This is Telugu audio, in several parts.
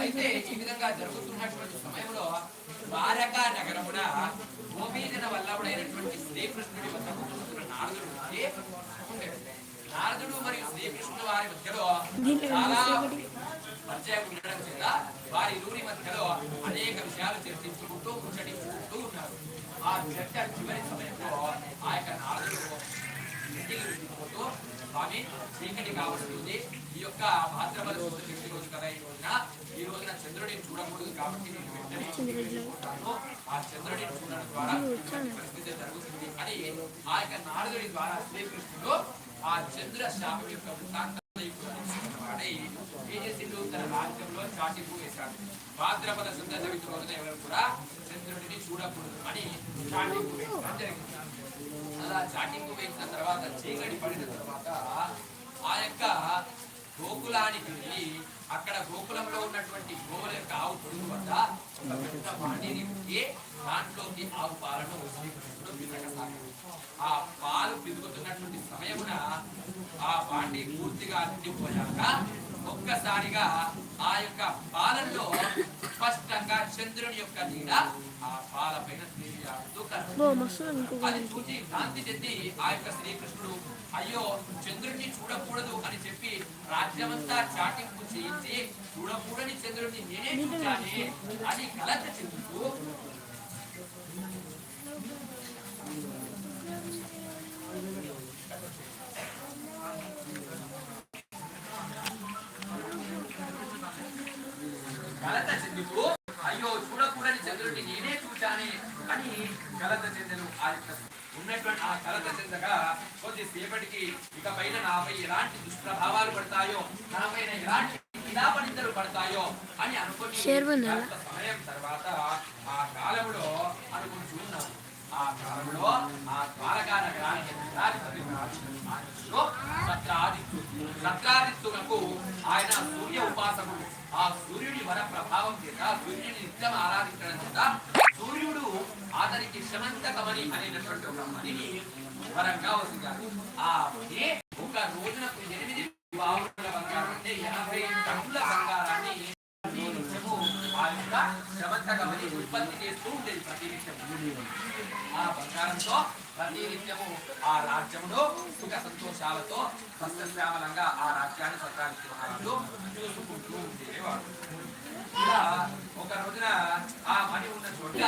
అయితే ఈ విధంగా జరుగుతున్నటువంటి సమయంలో ద్వారకా నగరమున గోపీజన వల్లభుడైనటువంటి శ్రీకృష్ణుడి వద్దకు నారదుడు. నారదుడు మరియు శ్రీకృష్ణుడు వారి మధ్యలో చాలా పరిచయం ఉండడం చేత వారి ఇరువురి మధ్యలో అనేక విషయాలు చర్చించుకుంటూ ముచ్చటించుకుంటూ ఉన్నారు ఆ చర్చ చివరి సమయంలో ఆ యొక్క నారదుడు ఇంటికి వెళ్ళిపోతూ స్వామి చీకటి కావస్తుంది ఈ యొక్క భాద్రపద శుద్ధ రోజు కదా ఈ రోజున. ఈ రోజున చంద్రుడిని చూడకూడదు కాబట్టి నేను వెంటనే ఆ చంద్రుడిని చూడడం ద్వారా పరిస్థితి జరుగుతుంది అని ఆ యొక్క నారదుడి ద్వారా శ్రీకృష్ణుడు ఆ చంద్ర శాపం యొక్క వృత్తాంతం ఏం చేసిండు తన రాజ్యంలో చాటింపు వేశాడు. భాద్రపద శుద్ధ చవితి రోజున ఎవరు కూడా చంద్రుడిని చూడకూడదు అని చాటింపు వేయడం జరిగింది. అలా చాటింపు వేసిన తర్వాత చీకటి పడిన తర్వాత ఆ యొక్క గోకులానికి వెళ్ళి అక్కడ గోకులంలో ఉన్నటువంటి గోవుల యొక్క ఆవు పొడుగు వద్ద ఒక పెద్ద బాండిని పెట్టి దాంట్లోకి ఆవు పాలను శ్రీకృష్ణుడు పితకసాగాడు ఆ పాలు పిదుగుతున్నటువంటి సమయమున ఆ బాండి పూర్తిగా నిండిపోయాక ఒక్కసారిగా ఆ యొక్క పాలల్లో స్పష్టంగా చంద్రుని యొక్క నీడ ఆ పాల పైన అది చూసి శాంతి చెంది ఆ యొక్క శ్రీకృష్ణుడు అయ్యో చంద్రుడిని చూడకూడదు అని చెప్పి రాజ్యమంతా చాటింపు చేయించి చూడకూడని చంద్రుడిని నేనే చూచానే అని కలత చెందుతూ కలత చెందుతూ అయ్యో చూడకూడని చంద్రుడిని నేనే చూచానే అని కలత చెందను ఆ ఉన్నటువంటి ఆ కలత చెందగా కొద్దిసేపటికి ఇక పైన నాపై ఎలాంటి దుష్ప్రభావాలు పడతాయో నాపైన ఎలాంటి ఇలాపనిద్దలు పడతాయో అని అనుకుని సమయం తర్వాత ఆ కాలంలో అనుకుంటూ ఉన్నాను ఆ కాలంలో ఆ ద్వారకా నగరానికి సత్రాదిత్యులకు ఆయన సూర్య ఉపాసకుడు. ఆ సూర్యుడి వర ప్రభావం చేత సూర్యుడిని నిత్యం ఆరాధించడం చేత శమంతకమణి అనేటటువంటి ఒక మణిని వరంగా వసించారు ఆ మణి ఒక రోజున ఎనిమిది బావుల బంగారం అంటే ఎనభై టన్నుల బంగారాన్ని ప్రతి నిత్యము ఆ యొక్క శమంతకమణి ఉత్పత్తి చేస్తూ ఉండేది ప్రతి నిత్యము ఆ బంగారంతో ప్రతి నిత్యము ఆ రాజ్యములో సుఖ సంతోషాలతో సస్యశ్యామలంగా ఆ రాజ్యాన్ని సత్రానికి మహారాజు చూసుకుంటూ ఉండేవాడు ఇలా ఒక రోజున ఆ మణి ఉన్న చోట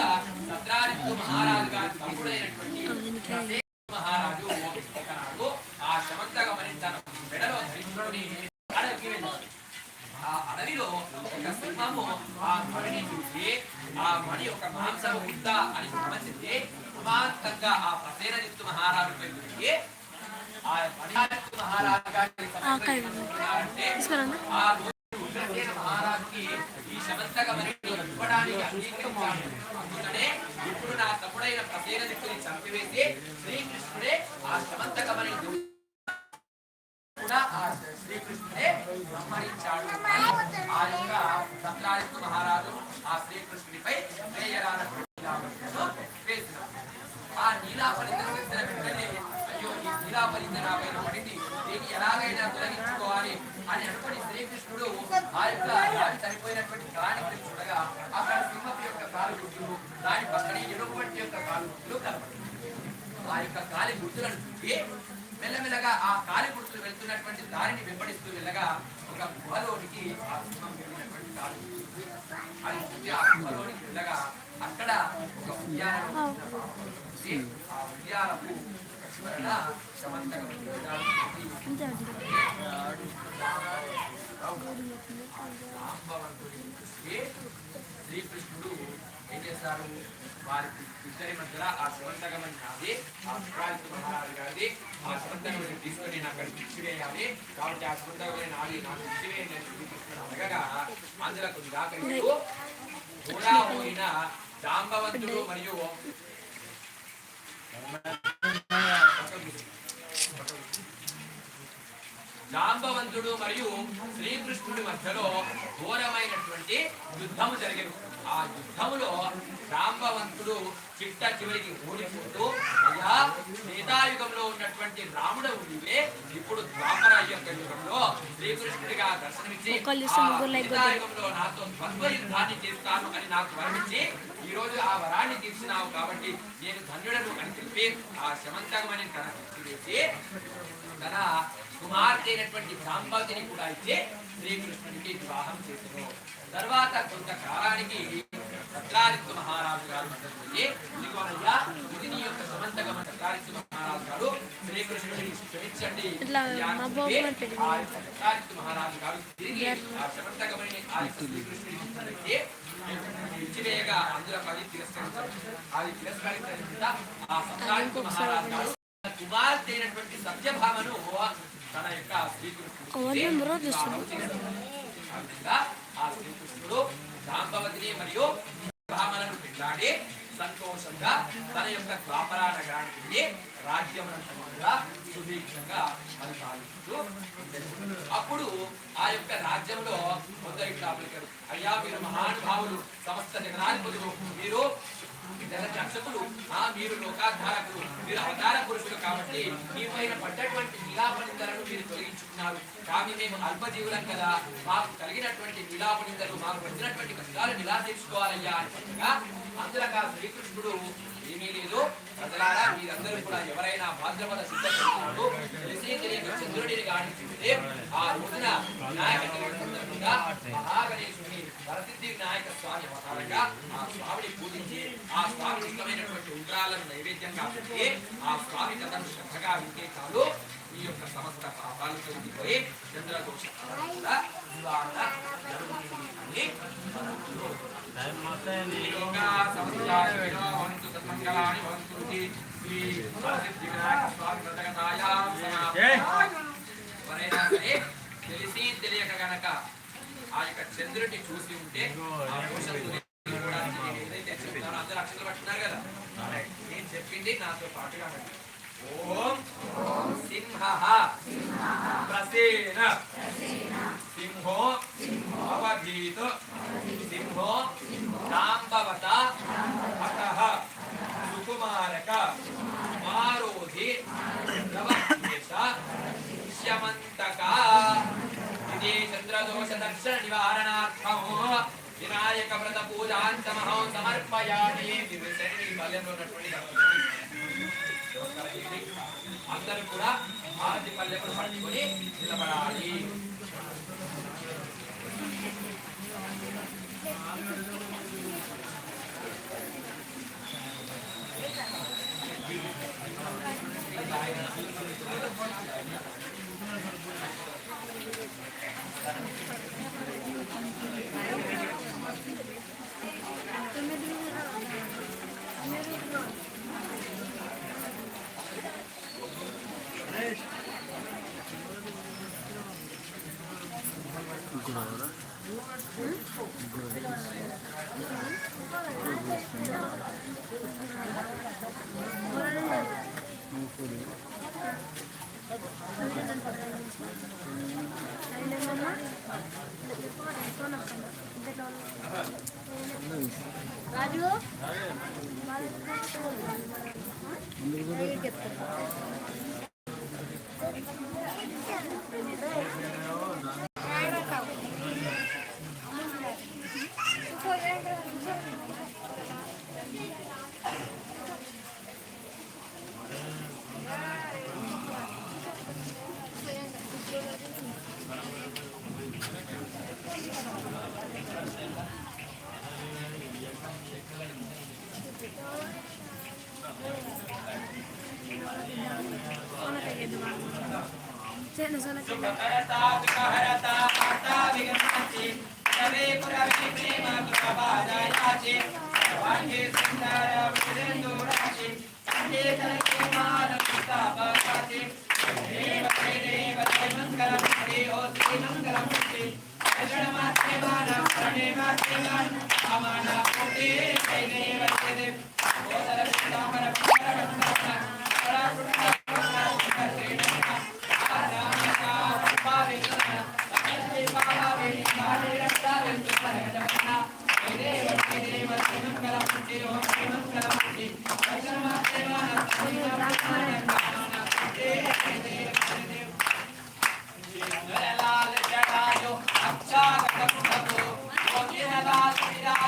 సత్రాదిత్య మహారాజు గారి తమ్ముడైనటువంటి మహారాజు ఒకనాడు ఆ శమంతక మణి తన మెడలో ధరించుకొని అడవికి వెళ్ళాడు. ఆ అడవిలో ఒక సింహము ఆ మణిని చూసి ఆ మణి ఒక మాంసము ముద్ద అని గమనించి ఆ ప్రసేనజిత్తు మహారాజుపై తిరిగి ఆ మణిజిత్తు మహారాజు గారి ఉగ్రసేన మహారాజుకి ఈ శమంతక ఇవ్వడానికి అందుకనే ఇప్పుడు నా తమ్ముడైన ప్రసేనజిత్తుని చంపివేసి శ్రీకృష్ణ ఆ శమంతక మణిని కూడా ఆ శ్రీకృష్ణుడే సంహరించాడు అని ఆ యొక్క సత్రాదిత్య మహారాజు ఆ శ్రీకృష్ణుడిపై వేయరానటువంటి నీలాపరితను వేసినాడు. ఆ నీలాపరిత చేసిన వెంటనే అయ్యో ఈ నీలాపరిత నా పైన పడింది దీన్ని ఎలాగైనా తొలగించుకోవాలి అని అనుకుని శ్రీకృష్ణుడు ఆ యొక్క రాజు చనిపోయినటువంటి కాలానికి చూడగా అక్కడ సింహపు యొక్క కాలు గుర్తులు దాని పక్కన ఎలుగుబంటి యొక్క కాలు గుర్తులు కనపడింది ఆ యొక్క కాలి గుర్తులను చూసి మెల్లమెల్లగా ఆ కాలి గుర్తులు వెళ్తున్నటువంటి దారిని వెంబడిస్తూ వెళ్ళగా ఒక గుహలోనికి ఆ సింహం వెళ్ళినటువంటి కాలి గుర్తులు. అది చూసి ఆ గుహలోనికి వెళ్ళగా అక్కడ ఒక ఉద్యానం ఆ ఉద్యానపు శ్రీకృష్ణుడు ఏం చేశారు వారికి ఇద్దరి మధ్యలో ఆ శివంతకమని నాది ఆ శివరాజు మహారాజు గారిది ఆ శివంతకమని తీసుకొని నాకు అక్కడికి ఇచ్చివేయాలి కాబట్టి ఆ శివంతకమని నాది నాకు ఇచ్చివేయండి అని శ్రీకృష్ణుడు అడగగా అందులకు నిరాకరిస్తూ కూడా పోయిన జాంబవంతుడు మరియు జాంబవంతుడు మరియు శ్రీకృష్ణుడి మధ్యలో ఘోరమైనటువంటి యుద్ధము జరిగింది ఆ యుద్ధములో జాంబవంతుడు చిట్ట చివరికి ఓడిపోతూ అయ్యా త్రేతాయుగంలో ఉన్నటువంటి రాముడు నీవే ఇప్పుడు ద్వాపర యొక్క యుగంలో శ్రీకృష్ణుడిగా దర్శనమిచ్చి. త్రేతాయుగంలో నాతో ద్వంద్వ యుద్ధాన్ని చేస్తాను అని నాకు వరమిచ్చి ఈ రోజు ఆ వరాన్ని తీర్చినావు కాబట్టి నేను ధన్యుడను అని చెప్పి ఆ శమంతకమని తన తన కుమార్తె అయినటువంటి సాంబతిని కూడా ఇచ్చి శ్రీకృష్ణుడికి వివాహం చేసాను తర్వాత కొంతకాలానికి సత్రారిత్వ మహారాజు గారు ఇది నీ యొక్క సమంతకమ సత్రారిత్వ మహారాజు గారు శ్రీకృష్ణుడిని క్షమించండి. సత్రారిత్వ మహారాజు గారు తిరిగి ఆ సమంతకమని శ్రీకృష్ణుడికి ఇచ్చినట్టే ఇచ్చివేయగా అందులో పది తిరస్కరించారు అది తిరస్కరించిన ఆ సత్రారిత్వ మహారాజు గారు కుమార్తె అయినటువంటి సత్యభామను తన యొక్క ఆ శ్రీకృష్ణుడు మరియు భామలను పెళ్ళాడి సంతోషంగా తన యొక్క ద్వాపర నగరానికి వెళ్ళి సుదీక్షంగా పరిపాలిస్తూ అప్పుడు ఆ యొక్క రాజ్యంలో కొందరు ఇట్లా అయ్యా మీరు మహానుభావులు సమస్త జగనాధిపతులు మీరు జగద్రక్షకులు ఆ మీరు లోకాధారకులు మీరు అవతార పురుషులు కాబట్టి మీ పైన పడ్డటువంటి నిలాపనిందలను మీరు తొలగించుకున్నారు. కానీ మేము అల్పజీవులం కదా. మాకు కలిగినటువంటి నిలాపనిందలు మాకు వచ్చినటువంటి కష్టాలు నిలా తీర్చుకోవాలయ్యా శ్రీకృష్ణుడు ఏమీ లేదు. ప్రజలారా మీరందరూ కూడా ఎవరైనా భాద్రపద సిద్ధపడుతున్నాడు తెలిసి తెలియక చంద్రుడిని ఆ రోజున వినాయక చవితి సందర్భంగా మహాగణేశుని వరసిద్ధి వినాయక స్వామి అవతారంగా ఆ స్వామిని స్వామి ఉండ్రాలను నైవేద్యంగా పెట్టి ఆ స్వామి కథను శ్రద్ధగా వింటే చాలు. ఈ యొక్క సమస్త పాపాలు తొలగిపోయి చంద్రదోష కూడా నివారణ జరుగుతుంది. అని యోగా సమస్యాయో భవంతు సన్మంగళాని భవంతు ఇతి శ్రీ వరసిద్ధి వినాయక స్వామి వ్రతకథాయాం సమాప్తం. ఎవరైనా సరే తెలిసి తెలియక గనక ఆ యొక్క చంద్రుడిని చూసి ఉంటే ఆ దోషం ఏదైతే చెప్తానో అందరూ అక్షరాలు పట్టున్నారు కదా. చెప్పింది నాతో పాటుగా. ఓం సింహ. ప్రసేన. సింహో అవధీత. సింహో జాంబవత అటః సుకుమారక. మారోధి. నవకేశ శమంతక ఇది చంద్రదోష దర్శన నివారణార్థం వినాయక వ్రత పూజాంతమహం సమర్పయామి బాల్యంలో ఉన్నటువంటి. అందరూ కూడా ఆది పల్లెములు పట్టుకొని నిలబడాలి. రాజు సోన సోన सर्वे पुरवे प्रेम प्रभाजायाचे सर्वांगे सुंदर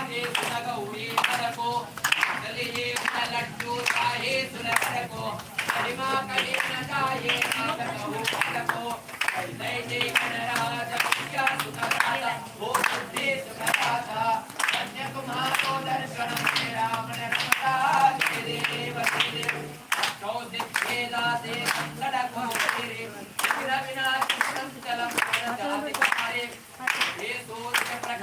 సాహే సున గౌరీ సరకు కలియే సున లడ్డు సాహే సున సరకు కలిమా కలిన సాహే నాగతవు సరకు కైలైతే కనరాజ విద్యా సున రాత ఓ బుద్ధి సున రాత కన్యకుమారో దర్శనం రామణ రమణా దేవ దేవ చౌదిచ్ఛేదా దే సంకట కోటిరే విరవినా కృష్ణం చలం